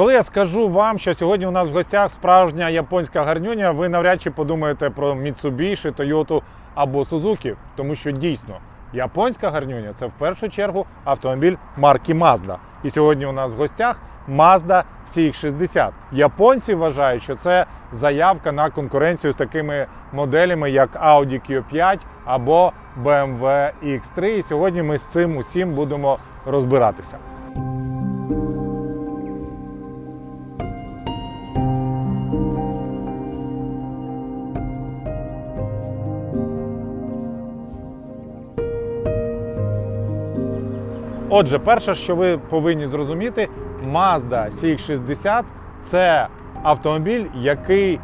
Коли я скажу вам, що сьогодні у нас в гостях справжня японська гарнюня, ви навряд чи подумаєте про Mitsubishi, Toyota або Suzuki, тому що дійсно японська гарнюня це в першу чергу автомобіль марки Mazda. І сьогодні у нас в гостях Mazda CX-60. Японці вважають, що це заявка на конкуренцію з такими моделями, як Audi Q5 або BMW X3. І сьогодні ми з цим усім будемо розбиратися. Отже, перше, що ви повинні зрозуміти, Mazda CX-60 це автомобіль, який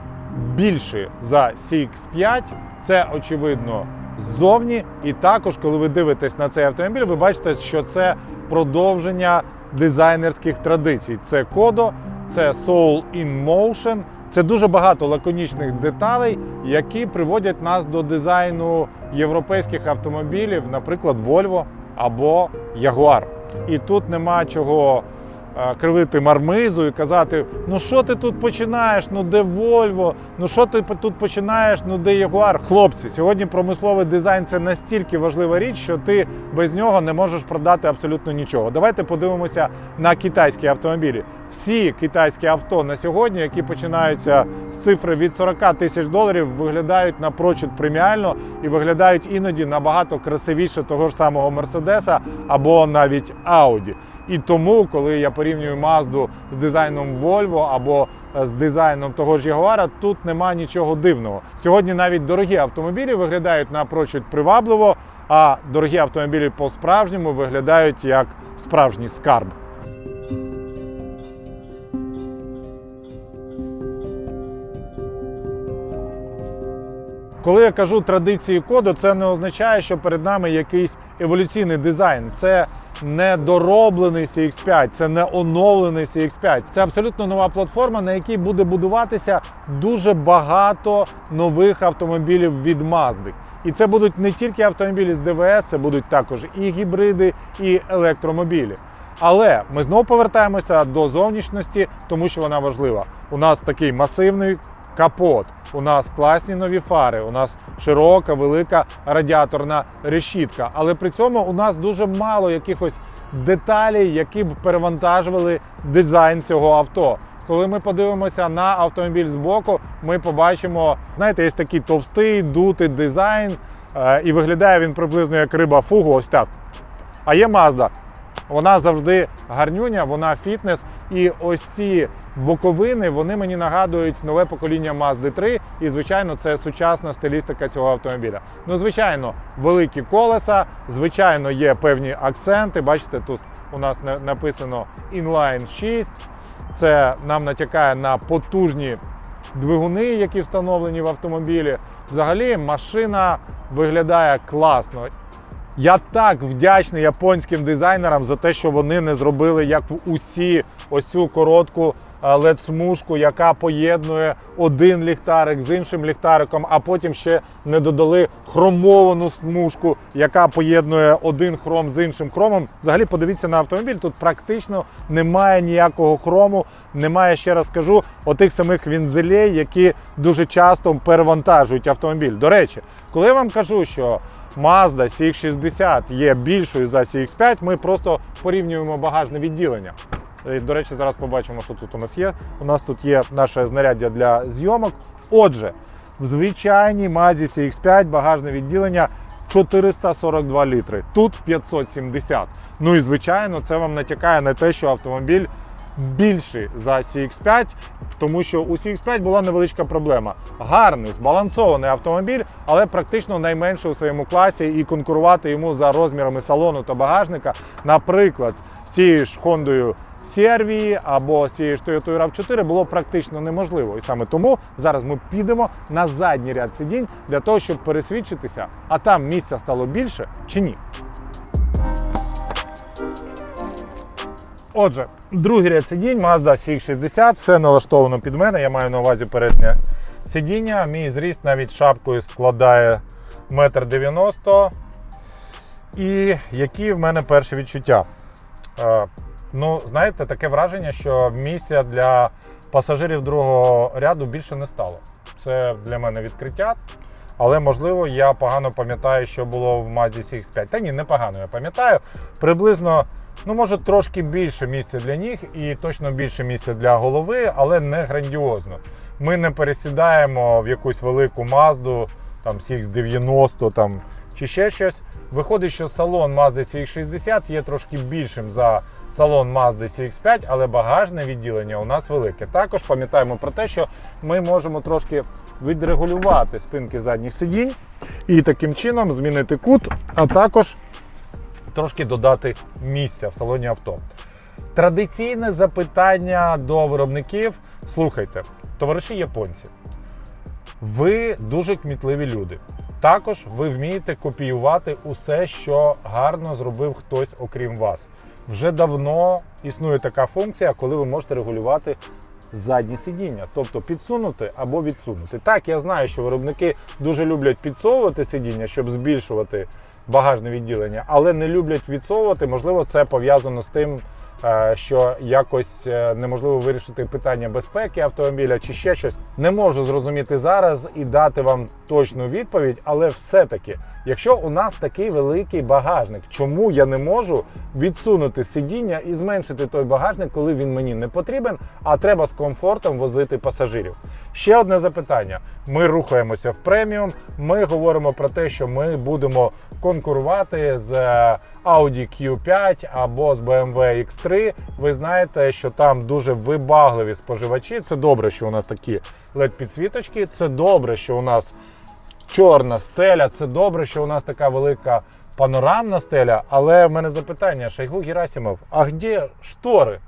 більший за CX-5. Це очевидно ззовні. І також, коли ви дивитесь на цей автомобіль, ви бачите, що це продовження дизайнерських традицій. Це Kodo, це Soul in Motion. Це дуже багато лаконічних деталей, які приводять нас до дизайну європейських автомобілів, наприклад, Volvo або Ягуар. І тут нема чого кривити мармизу і казати: ну що ти тут починаєш? Ну де Volvo? Ну що ти тут починаєш? Ну де Jaguar? Хлопці, сьогодні промисловий дизайн це настільки важлива річ, що ти без нього не можеш продати абсолютно нічого. Давайте подивимося на китайські автомобілі. Всі китайські авто на сьогодні, які починаються з цифри від 40 тисяч доларів, виглядають напрочуд преміально і виглядають іноді набагато красивіше того ж самого Мерседеса або навіть Audi. І тому, коли я порівнюю Mazda з дизайном Volvo або е, з дизайном того ж Jaguar, тут нема нічого дивного. Сьогодні навіть дорогі автомобілі виглядають напрочуд привабливо, а дорогі автомобілі по-справжньому виглядають як справжній скарб. Коли я кажу традиції коду, це не означає, що перед нами якийсь еволюційний дизайн. Це не дороблений CX5, це не оновлений CX5. Це абсолютно нова платформа, на якій буде будуватися дуже багато нових автомобілів від Mazda. І це будуть не тільки автомобілі з ДВС, це будуть також і гібриди, і електромобілі. Але ми знову повертаємося до зовнішності, тому що вона важлива. У нас такий масивний капот, у нас класні нові фари, у нас широка, велика радіаторна решітка. Але при цьому у нас дуже мало якихось деталей, які б перевантажували дизайн цього авто. Коли ми подивимося на автомобіль збоку, ми побачимо, знаєте, є такий товстий, дутий дизайн, е, і виглядає він приблизно як риба фугу, ось так. А є Mazda. Вона завжди гарнюня, вона фітнес. І ось ці боковини вони мені нагадують нове покоління Mazda 3. І, звичайно, це сучасна стилістика цього автомобіля. Ну, звичайно, великі колеса, звичайно, є певні акценти. Бачите, тут у нас на- написано Inline 6. Це нам натякає на потужні двигуни, які встановлені в автомобілі. Взагалі, машина виглядає класно. Я так вдячний японським дизайнерам за те, що вони не зробили як в усі ось цю коротку led смужку яка поєднує один ліхтарик з іншим ліхтариком, а потім ще не додали хромовану смужку, яка поєднує один хром з іншим хромом. Взагалі, подивіться на автомобіль. Тут практично немає ніякого хрому, немає, ще раз кажу, отих самих вінзелей, які дуже часто перевантажують автомобіль. До речі, коли я вам кажу, що Mazda CX-60 є більшою за CX-5, ми просто порівнюємо багажне відділення. І, До речі, зараз побачимо, що тут у нас є. У нас тут є наше знаряддя для зйомок. Отже, в звичайній Mazda CX-5 багажне відділення 442 літри. Тут 570. Ну і звичайно, це вам натякає на те, що автомобіль більший за CX5, тому що у CX5 була невеличка проблема. Гарний, збалансований автомобіль, але практично найменший у своєму класі, і конкурувати йому за розмірами салону та багажника, наприклад, з цією ж Хондою CR-V або з цією ж Toyota RAV4 було практично неможливо. І саме тому зараз ми підемо на задній ряд сидінь для того, щоб пересвідчитися, а там місця стало більше чи ні. Отже, другий ряд сидінь, Mazda CX-60, все налаштовано під мене. Я маю на увазі переднє сидіння. Мій зріст навіть шапкою складає 1,90 м. І які в мене перші відчуття? Е, Ну, знаєте, таке враження, що місця для пасажирів другого ряду більше не стало. Це для мене відкриття. Але можливо я погано пам'ятаю, що було в Mazda CX5. Та ні, не погано я пам'ятаю. Приблизно, ну може трошки більше місця для ніг і точно більше місця для голови, але не грандіозно. Ми не пересідаємо в якусь велику Mazda, там CX90 там, чи ще щось. Виходить, що салон Mazda CX60 є трошки більшим за салон Mazda CX5, але багажне відділення у нас велике. Також пам'ятаємо про те, що ми можемо трошки відрегулювати спинки задніх сидінь і таким чином змінити кут, а також трошки додати місця в салоні авто. Традиційне запитання до виробників. Слухайте, товариші японці, ви дуже кмітливі люди. Також ви вмієте копіювати усе, що гарно зробив хтось окрім вас. Вже давно існує така функція, коли ви можете регулювати задні сидіння, тобто підсунути або відсунути. Так, я знаю, що виробники дуже люблять підсовувати сидіння, щоб збільшувати багажне відділення, але не люблять відсовувати. Можливо, це пов'язано з тим, е, що якось е, неможливо вирішити питання безпеки автомобіля чи ще щось. Не можу зрозуміти зараз і дати вам точну відповідь, але все-таки, якщо у нас такий великий багажник, чому я не можу відсунути сидіння і зменшити той багажник, коли він мені не потрібен, а треба з комфортом возити пасажирів? Ще одне запитання: ми рухаємося в преміум. Ми говоримо про те, що ми будемо конкурувати з е, Audi Q5 або з BMW X3. Ви знаєте, що там дуже вибагливі споживачі. Це добре, що у нас такі led підсвіточки. Це добре, що у нас чорна стеля. Це добре, що у нас така велика панорамна стеля. Але в мене запитання: Шайгу Герасимов, а де штори?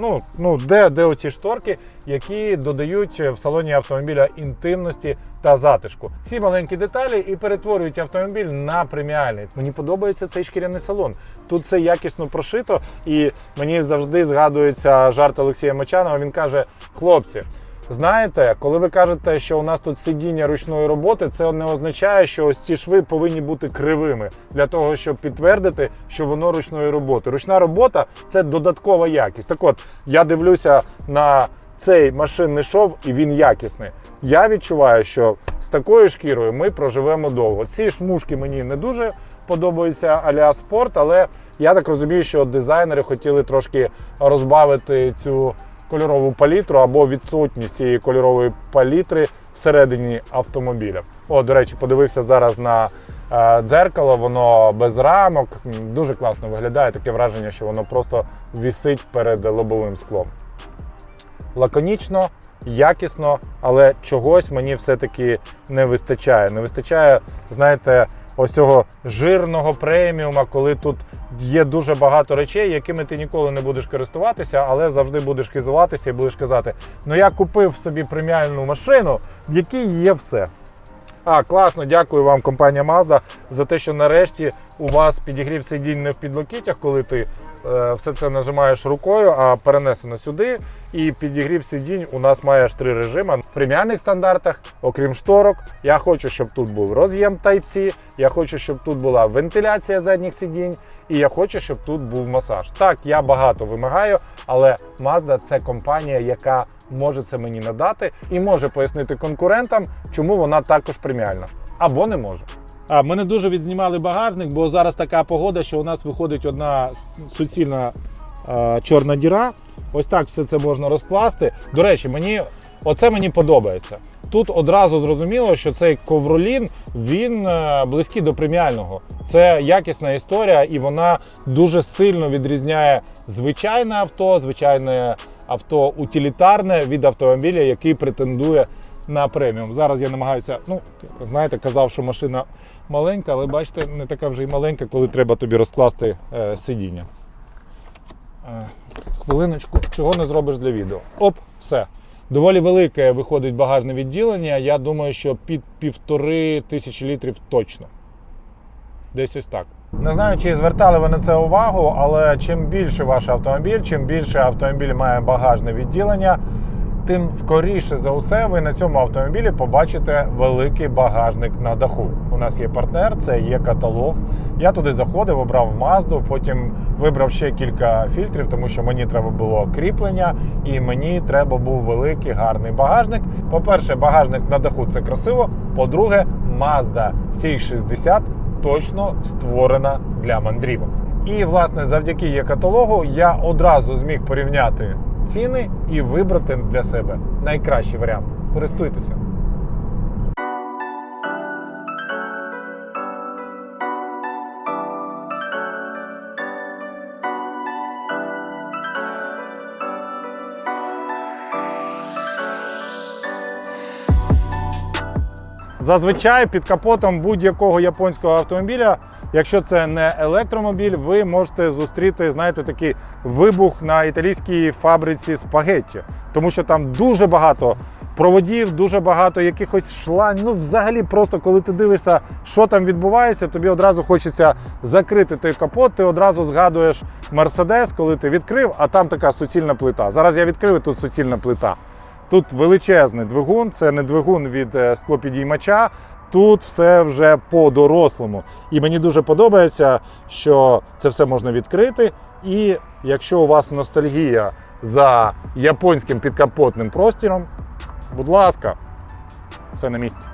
Ну, ну де, де оці шторки, які додають в салоні автомобіля інтимності та затишку. Ці маленькі деталі і перетворюють автомобіль на преміальний. Мені подобається цей шкіряний салон. Тут це якісно прошито, і мені завжди згадується жарт Олексія Мочанова. Він каже: хлопці. Знаєте, коли ви кажете, що у нас тут сидіння ручної роботи, це не означає, що ось ці шви повинні бути кривими для того, щоб підтвердити, що воно ручної роботи. Ручна робота це додаткова якість. Так от я дивлюся на цей машинний шов, і він якісний. Я відчуваю, що з такою шкірою ми проживемо довго. Ці шмушки мені не дуже подобаються аля спорт, але я так розумію, що дизайнери хотіли трошки розбавити цю кольорову палітру або відсутність цієї кольорової палітри всередині автомобіля. О, до речі, подивився зараз на е, дзеркало, воно без рамок. Дуже класно виглядає. Таке враження, що воно просто вісить перед лобовим склом. Лаконічно, якісно, але чогось мені все-таки не вистачає. Не вистачає, знаєте, ось цього жирного преміума, коли тут є дуже багато речей, якими ти ніколи не будеш користуватися, але завжди будеш хизуватися і будеш казати: ну я купив собі преміальну машину, в якій є все. А, класно, дякую вам, компанія Mazda, за те, що нарешті у вас підігрів сидінь не в підлокітях, коли ти е, все це нажимаєш рукою, а перенесено сюди. І підігрів сидінь у нас має аж три режими. В преміальних стандартах, окрім шторок, я хочу, щоб тут був роз'єм Type-C, я хочу, щоб тут була вентиляція задніх сидінь, і я хочу, щоб тут був масаж. Так, я багато вимагаю, але Mazda це компанія, яка може це мені надати і може пояснити конкурентам, чому вона також преміальна. Або не може. А, ми не дуже відзнімали багажник, бо зараз така погода, що у нас виходить одна суцільна е, чорна діра. Ось так все це можна розкласти. До речі, мені оце мені подобається. Тут одразу зрозуміло, що цей ковролін він е, близький до преміального. Це якісна історія, і вона дуже сильно відрізняє звичайне авто, звичайне авто утилітарне від автомобіля, який претендує на преміум. Зараз я намагаюся, ну знаєте, казав, що машина маленька, але бачите, не така вже й маленька, коли треба тобі розкласти е, сидіння. Е, Хвилиночку, чого не зробиш для відео. Оп, все. Доволі велике виходить багажне відділення. Я думаю, що під півтори тисячі літрів точно. Десь ось так. Не знаю, чи звертали ви на це увагу, але чим більше ваш автомобіль, чим більше автомобіль має багажне відділення, тим скоріше за усе ви на цьому автомобілі побачите великий багажник на даху. У нас є партнер, це є каталог. Я туди заходив, обрав Mazda, потім вибрав ще кілька фільтрів, тому що мені треба було кріплення, і мені треба був великий гарний багажник. По-перше, багажник на даху це красиво. По-друге, Mazda CX-60 точно створена для мандрівок. І, власне, завдяки є каталогу я одразу зміг порівняти ціни і вибрати для себе найкращий варіант. Користуйтеся. Зазвичай під капотом будь-якого японського автомобіля, якщо це не електромобіль, ви можете зустріти, знаєте, такий вибух на італійській фабриці спагетті. Тому що там дуже багато проводів, дуже багато якихось шлангів. Ну, взагалі, просто коли ти дивишся, що там відбувається, тобі одразу хочеться закрити той капот. Ти одразу згадуєш Мерседес, коли ти відкрив, а там така суцільна плита. Зараз я відкрив і тут суцільна плита. Тут величезний двигун, це не двигун від е, склопідіймача. Тут все вже по-дорослому. І мені дуже подобається, що це все можна відкрити. І якщо у вас ностальгія за японським підкапотним простіром, будь ласка, все на місці.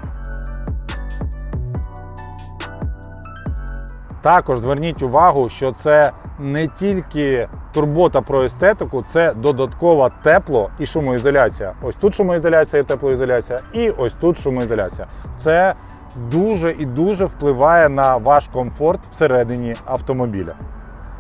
Також зверніть увагу, що це не тільки турбота про естетику, це додаткова тепло і шумоізоляція. Ось тут шумоізоляція і теплоізоляція, і ось тут шумоізоляція. Це дуже і дуже впливає на ваш комфорт всередині автомобіля.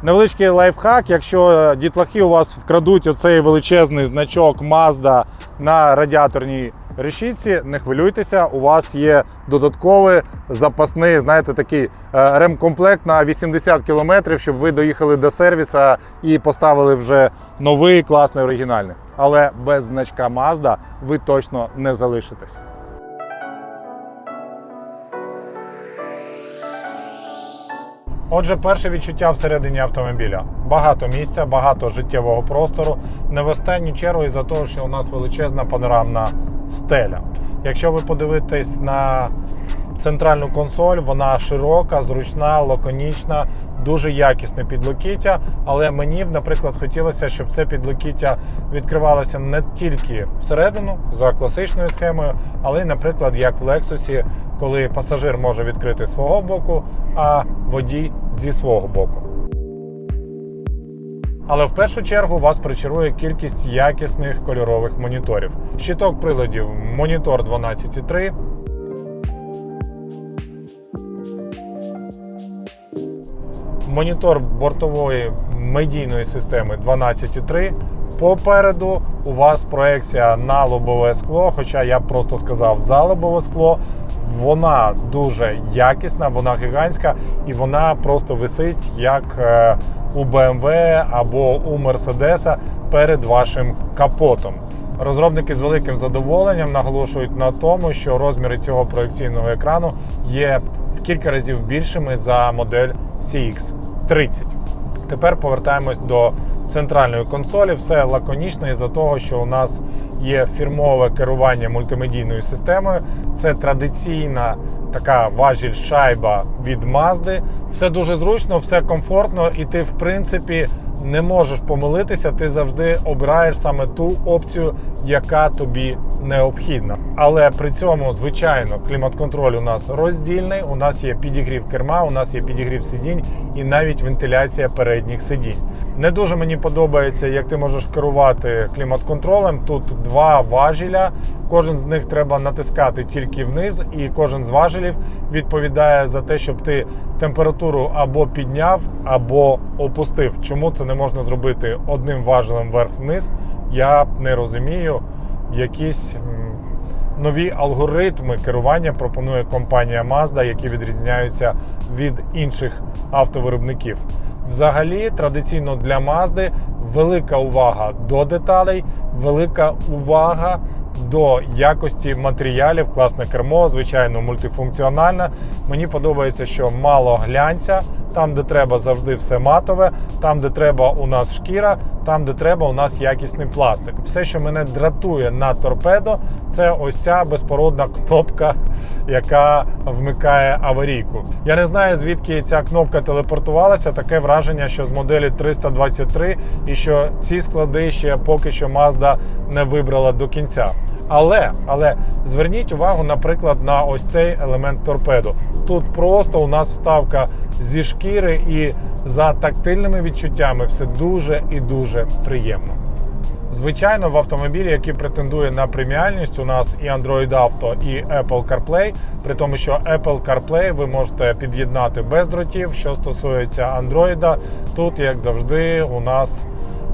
Невеличкий лайфхак, якщо дітлахи у вас вкрадуть оцей величезний значок Mazda на радіаторній решітці, не хвилюйтеся, у вас є додатковий запасний, знаєте, такий е, ремкомплект на 80 км, щоб ви доїхали до сервіса і поставили вже новий класний оригінальний. Але без значка Mazda ви точно не залишитесь. Отже, перше відчуття всередині автомобіля. Багато місця, багато життєвого простору. Не в останню чергу із-за того, що у нас величезна панорамна стеля. Якщо ви подивитесь на центральну консоль, вона широка, зручна, лаконічна, дуже якісне підлокіття. Але мені б, наприклад, хотілося, щоб це підлокіття відкривалося не тільки всередину за класичною схемою, але наприклад, як в Lexus, коли пасажир може відкрити свого боку, а водій зі свого боку. Але в першу чергу вас причарує кількість якісних кольорових моніторів. Щиток приладів монітор 12,3. Монітор бортової медійної системи 12,3. Попереду у вас проекція на лобове скло, хоча я просто сказав за лобове скло. Вона дуже якісна, вона гігантська і вона просто висить як е, у BMW або у Mercedes перед вашим капотом. Розробники з великим задоволенням наголошують на тому, що розміри цього проекційного екрану є в кілька разів більшими за модель CX30. Тепер повертаємось до центральної консолі. Все лаконічно із-за того, що у нас є фірмове керування мультимедійною системою. Це традиційна така важіль шайба від Mazda. Все дуже зручно, все комфортно, і ти, в принципі, не можеш помилитися. Ти завжди обираєш саме ту опцію, яка тобі необхідна. Але при цьому, звичайно, клімат-контроль у нас роздільний. У нас є підігрів керма, у нас є підігрів сидінь і навіть вентиляція передніх сидінь. Не дуже мені подобається, як ти можеш керувати клімат-контролем. Тут два важеля. Кожен з них треба натискати тільки вниз, і кожен з важелів відповідає за те, щоб ти температуру або підняв, або опустив. Чому це не можна зробити одним важелем вверх-вниз? Я не розумію. Якісь нові алгоритми керування пропонує компанія Mazda, які відрізняються від інших автовиробників. Взагалі, традиційно для Mazda велика увага до деталей, велика увага до якості матеріалів, класне кермо, звичайно, мультифункціональне. Мені подобається, що мало глянця, Там, де треба, завжди все матове. Там, де треба, у нас шкіра. Там, де треба, у нас якісний пластик. Все, що мене дратує на торпедо, це ось ця безпородна кнопка, яка вмикає аварійку. Я не знаю, звідки ця кнопка телепортувалася. Таке враження, що з моделі 323 і що ці склади ще поки що Mazda не вибрала до кінця. Але, але зверніть увагу, наприклад, на ось цей елемент торпеду. Тут просто у нас вставка зі шкіри, і за тактильними відчуттями все дуже і дуже приємно. Звичайно, в автомобілі, який претендує на преміальність, у нас і Android Auto, і Apple CarPlay, при тому, що Apple CarPlay ви можете під'єднати без дротів. Що стосується Android, тут, як завжди, у нас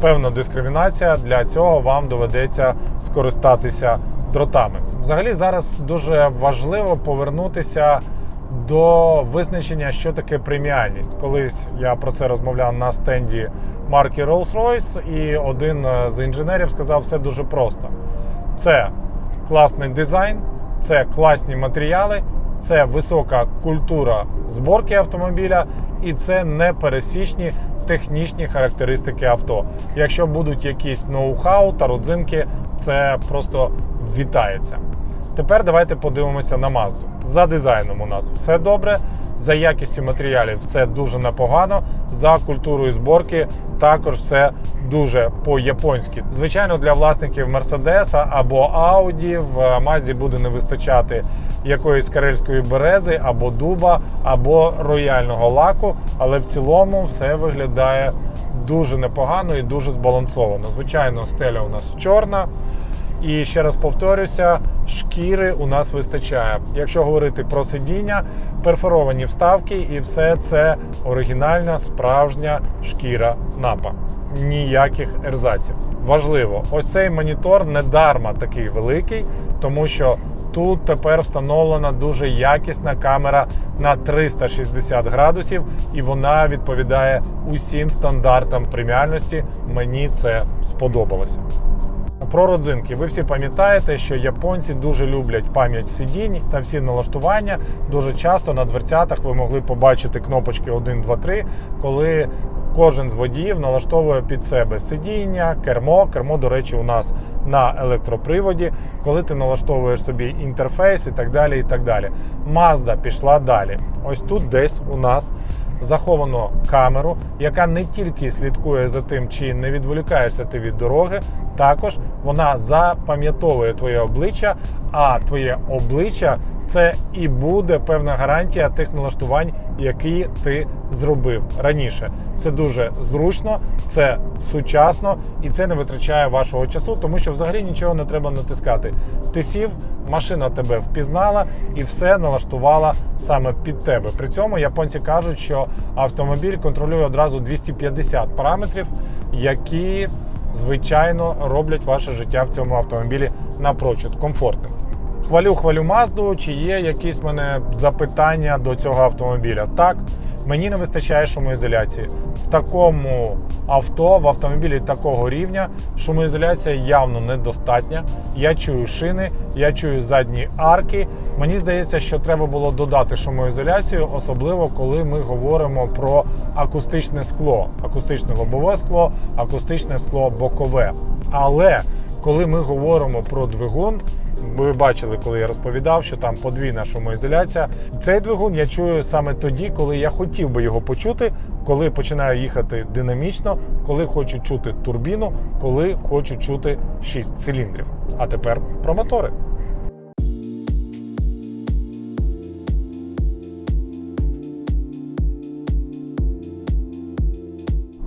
певна дискримінація. Для цього вам доведеться скористатися дротами. Взагалі, зараз дуже важливо повернутися до визначення, що таке преміальність. Колись я про це розмовляв на стенді марки Rolls-Royce, і один е, з інженерів сказав все дуже просто: це класний дизайн, це класні матеріали, це висока культура зборки автомобіля, і це непересічні технічні характеристики авто. Якщо будуть якісь ноу-хау та родзинки, це просто вітається. Тепер давайте подивимося на Mazda. За дизайном у нас все добре, за якістю матеріалів все дуже непогано. За культурою зборки також все дуже по-японськи. Звичайно, для власників Мерседеса або Audi в Mazda буде не вистачати якоїсь карельської берези, або дуба, або рояльного лаку, але в цілому все виглядає дуже непогано і дуже збалансовано. Звичайно, стеля у нас чорна. І ще раз повторюся, шкіри у нас вистачає. Якщо говорити про сидіння, перфоровані вставки, і все це оригінальна справжня шкіра напа. Ніяких ерзаців. Важливо, ось цей монітор не дарма такий великий, тому що тут тепер встановлена дуже якісна камера на 360 градусів, і вона відповідає усім стандартам преміальності. Мені це сподобалося. Про родзинки. Ви всі пам'ятаєте, що японці дуже люблять пам'ять сидінь та всі налаштування. Дуже часто на дверцятах ви могли побачити кнопочки 1, 2, 3, коли кожен з водіїв налаштовує під себе сидіння, кермо. Кермо, до речі, у нас на електроприводі, коли ти налаштовуєш собі інтерфейс і так далі. і так далі. Mazda пішла далі. Ось тут десь у нас заховано камеру, яка не тільки слідкує за тим, чи не відволікаєшся ти від дороги, також вона запам'ятовує твоє обличчя, а твоє обличчя це і буде певна гарантія тих налаштувань, які ти зробив раніше. Це дуже зручно, це сучасно і це не витрачає вашого часу, тому що взагалі нічого не треба натискати. Ти сів, машина тебе впізнала і все налаштувала саме під тебе. При цьому японці кажуть, що автомобіль контролює одразу 250 параметрів, які звичайно роблять ваше життя в цьому автомобілі напрочуд комфортним. Хвалю, хвалю Мазду, чи є якісь в мене запитання до цього автомобіля? Так, мені не вистачає шумоізоляції. В такому авто, в автомобілі такого рівня, шумоізоляція явно недостатня. Я чую шини, я чую задні арки. Мені здається, що треба було додати шумоізоляцію, особливо коли ми говоримо про акустичне скло, акустичне лобове скло, акустичне скло бокове. Але коли ми говоримо про двигун, ви бачили, коли я розповідав, що там подвійна шумоізоляція. Цей двигун я чую саме тоді, коли я хотів би його почути, коли починаю їхати динамічно, коли хочу чути турбіну, коли хочу чути 6 циліндрів. А тепер про мотори.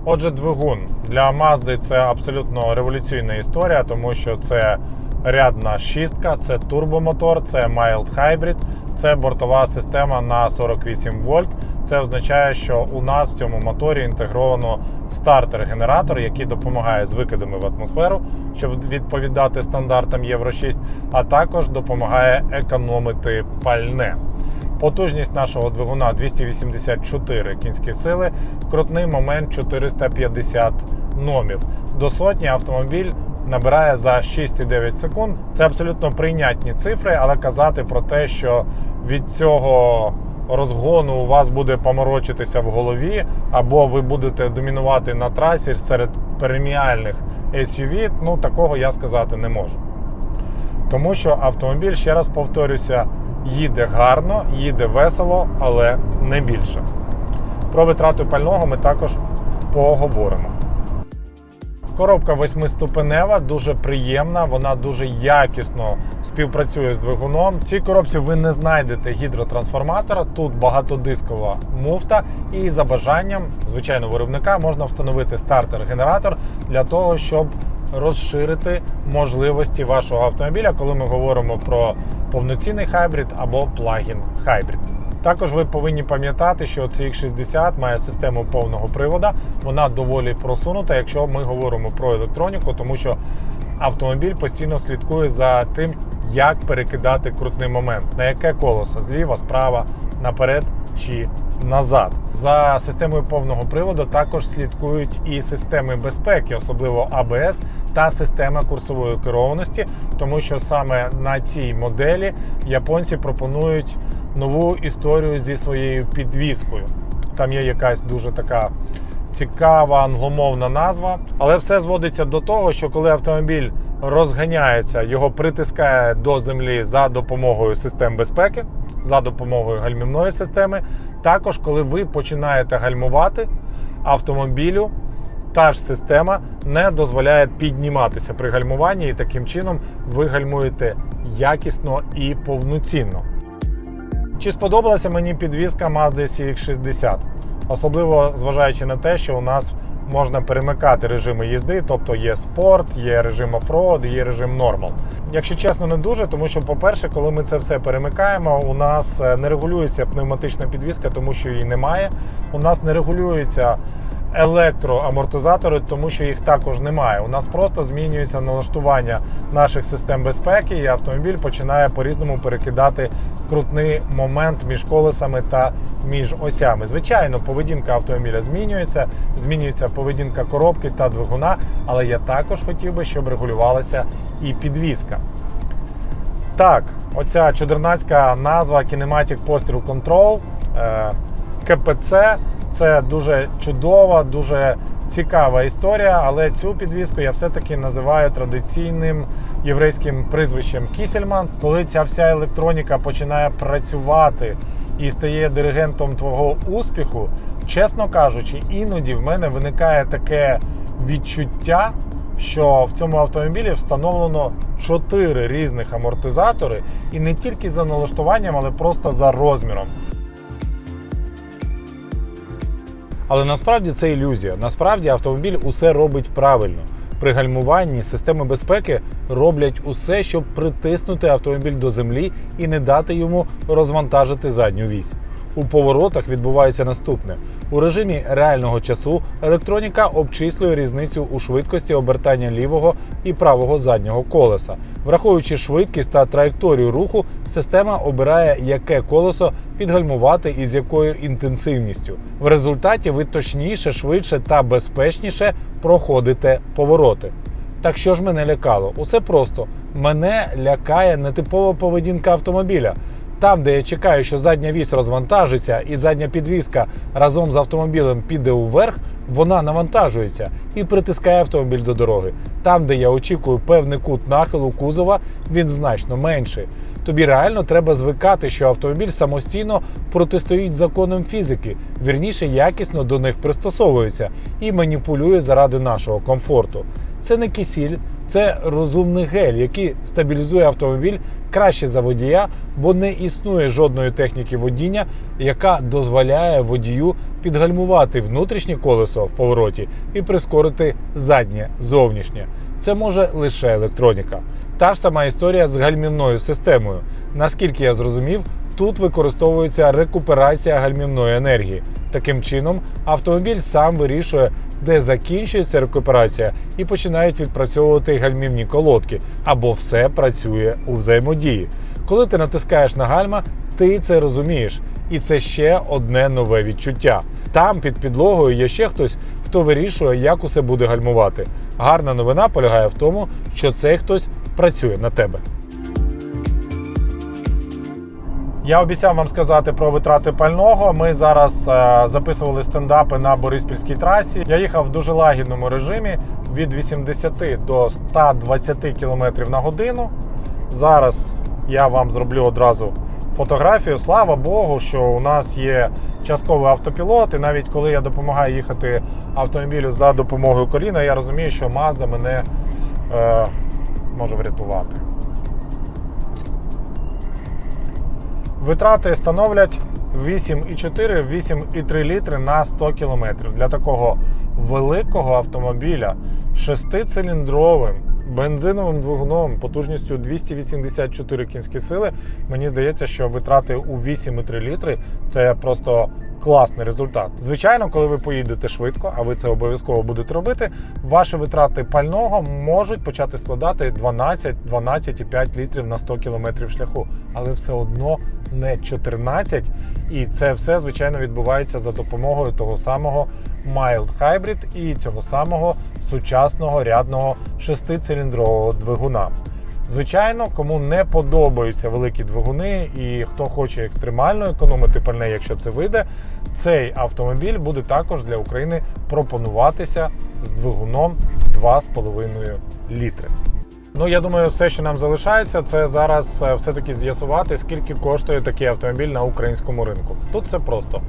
Отже, двигун для Mazda це абсолютно революційна історія, тому що це рядна шістка, це турбомотор, це mild hybrid, це бортова система на 48 вольт. Це означає, що у нас в цьому моторі інтегровано стартер-генератор, який допомагає з викидами в атмосферу, щоб відповідати стандартам Євро 6, а також допомагає економити пальне. Потужність нашого двигуна 284 кінські сили, крутний момент 450 номів. До сотні автомобіль набирає за 6,9 секунд. Це абсолютно прийнятні цифри, але казати про те, що від цього розгону у вас буде поморочитися в голові, або ви будете домінувати на трасі серед преміальних SUV, ну такого я сказати не можу. Тому що автомобіль, ще раз повторюся, їде гарно, їде весело, але не більше. Про витрату пального ми також поговоримо. Коробка восьмиступенева, дуже приємна, вона дуже якісно співпрацює з двигуном. В цій коробці ви не знайдете гідротрансформатора, тут багатодискова муфта, і за бажанням, звичайно, виробника можна встановити стартер-генератор для того, щоб розширити можливості вашого автомобіля, коли ми говоримо про повноцінний хайбрид або плагін хайбрид. Також ви повинні пам'ятати, що CX60 має систему повного привода. Вона доволі просунута, якщо ми говоримо про електроніку, тому що автомобіль постійно слідкує за тим, як перекидати крутний момент, на яке колесо зліва, справа, наперед чи назад. За системою повного приводу також слідкують і системи безпеки, особливо АБС та система курсової керованості, тому що саме на цій моделі японці пропонують нову історію зі своєю підвіскою. Там є якась дуже така цікава англомовна назва, але все зводиться до того, що коли автомобіль розганяється, його притискає до землі за допомогою систем безпеки, за допомогою гальмівної системи. Також, коли ви починаєте гальмувати автомобілю, та ж система не дозволяє підніматися при гальмуванні, і таким чином ви гальмуєте якісно і повноцінно. Чи сподобалася мені підвізка Mazda CX-60? Особливо зважаючи на те, що у нас можна перемикати режими їзди, тобто є спорт, є режим офроуд, є режим нормал. Якщо чесно, не дуже, тому що, по-перше, коли ми це все перемикаємо, у нас е, не регулюється пневматична підвізка, тому що її немає. У нас не регулюються електроамортизатори, тому що їх також немає. У нас просто змінюється налаштування наших систем безпеки, і автомобіль починає по-різному перекидати крутний момент між колесами та між осями. Звичайно, поведінка автомобіля змінюється, змінюється поведінка коробки та двигуна, але я також хотів би, щоб регулювалася і підвізка. Так, оця чудернацька назва Kinematic Posture Control е, КПЦ. Це дуже чудова, дуже цікава історія, але цю підвіску я все-таки називаю традиційним єврейським прізвищем Кісельман. Коли ця вся електроніка починає працювати і стає диригентом твого успіху, чесно кажучи, іноді в мене виникає таке відчуття, що в цьому автомобілі встановлено чотири різних амортизатори, і не тільки за налаштуванням, але просто за розміром. Але насправді це ілюзія. Насправді автомобіль усе робить правильно. При гальмуванні системи безпеки роблять усе, щоб притиснути автомобіль до землі і не дати йому розвантажити задню вісь. У поворотах відбувається наступне: у режимі реального часу електроніка обчислює різницю у швидкості обертання лівого і правого заднього колеса. Враховуючи швидкість та траєкторію руху, система обирає, яке колесо підгальмувати і з якою інтенсивністю. В результаті ви точніше, швидше та безпечніше проходите повороти. Так що ж мене лякало? Усе просто. Мене лякає нетипова поведінка автомобіля. Там, де я чекаю, що задня вісь розвантажиться і задня підвіска разом з автомобілем піде уверх, вона навантажується і притискає автомобіль до дороги. Там, де я очікую певний кут нахилу кузова, він значно менший. Тобі реально треба звикати, що автомобіль самостійно протистоїть законам фізики, вірніше якісно до них пристосовується і маніпулює заради нашого комфорту. Це не кисіль, це розумний гель, який стабілізує автомобіль краще за водія, бо не існує жодної техніки водіння, яка дозволяє водію підгальмувати внутрішнє колесо в повороті і прискорити заднє зовнішнє. Це може лише електроніка. Та ж сама історія з гальмівною системою. Наскільки я зрозумів, тут використовується рекуперація гальмівної енергії. Таким чином, автомобіль сам вирішує, де закінчується рекуперація, і починають відпрацьовувати гальмівні колодки, або все працює у взаємодії. Коли ти натискаєш на гальма, ти це розумієш, і це ще одне нове відчуття. Там під підлогою є ще хтось, хто вирішує, як усе буде гальмувати. Гарна новина полягає в тому, що цей хтось працює на тебе. Я обіцяв вам сказати про витрати пального. Ми зараз е, записували стендапи на Бориспільській трасі. Я їхав в дуже лагідному режимі від 80 до 120 км на годину. Зараз я вам зроблю одразу фотографію. Слава Богу, що у нас є частковий автопілот, і навіть коли я допомагаю їхати автомобілю за допомогою коліна, я розумію, що Mazda мене е, може врятувати. Витрати становлять 8,4-8,3 літри на 100 км. Для такого великого автомобіля шестициліндровим бензиновим двигуном потужністю 284 кінські сили. Мені здається, що витрати у 8,3 літри це просто класний результат. Звичайно, коли ви поїдете швидко, а ви це обов'язково будете робити, ваші витрати пального можуть почати складати 12-12,5 літрів на 100 км шляху, але все одно не 14. І це все, звичайно, відбувається за допомогою того самого Mild Hybrid і цього самого сучасного рядного шестициліндрового двигуна. Звичайно, кому не подобаються великі двигуни і хто хоче екстремально економити пальне, якщо це вийде, цей автомобіль буде також для України пропонуватися з двигуном 2,5 літри. Ну, я думаю, все, що нам залишається, це зараз е, все-таки з'ясувати, скільки коштує такий автомобіль на українському ринку. Тут все просто.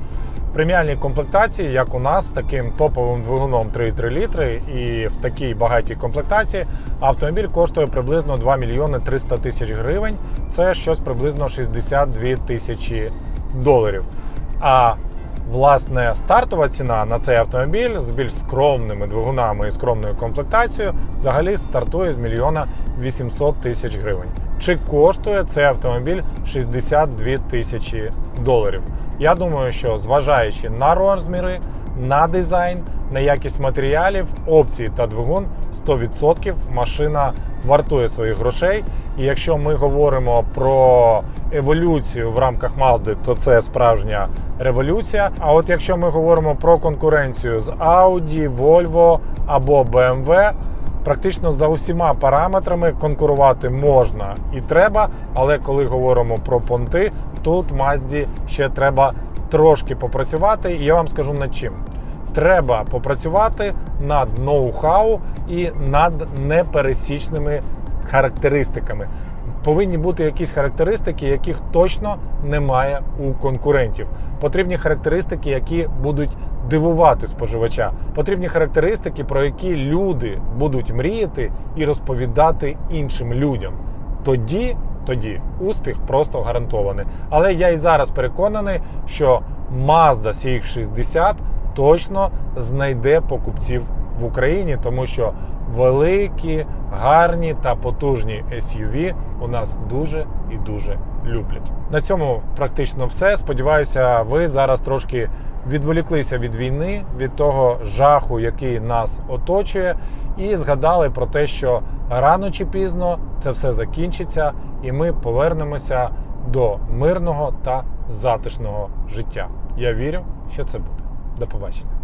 В преміальній комплектації, як у нас, таким топовим двигуном 3,3 літри, і в такій багатій комплектації автомобіль коштує приблизно 2 мільйони 300 тисяч гривень. Це щось приблизно 62 тисячі доларів. А власне стартова ціна на цей автомобіль з більш скромними двигунами і скромною комплектацією взагалі стартує з мільйона 800 тисяч гривень. Чи коштує цей автомобіль 62 тисячі доларів? Я думаю, що зважаючи на розміри, на дизайн, на якість матеріалів, опції та двигун, 100% машина вартує своїх грошей. І якщо ми говоримо про еволюцію в рамках Mazda, то це справжня революція. А от якщо ми говоримо про конкуренцію з Audi, Volvo або BMW, практично за усіма параметрами конкурувати можна і треба. Але коли говоримо про понти, тут Mazda ще треба трошки попрацювати. І я вам скажу над чим. Треба попрацювати над ноу-хау і над непересічними характеристиками. Повинні бути якісь характеристики, яких точно немає у конкурентів. Потрібні характеристики, які будуть дивувати споживача. Потрібні характеристики, про які люди будуть мріяти і розповідати іншим людям. Тоді, тоді успіх просто гарантований. Але я і зараз переконаний, що Mazda CX-60 точно знайде покупців в Україні, тому що великі, гарні та потужні SUV у нас дуже і дуже люблять. На цьому практично все. Сподіваюся, ви зараз трошки відволіклися від війни, від того жаху, який нас оточує, і згадали про те, що рано чи пізно це все закінчиться, і ми повернемося до мирного та затишного життя. Я вірю, що це буде. До побачення.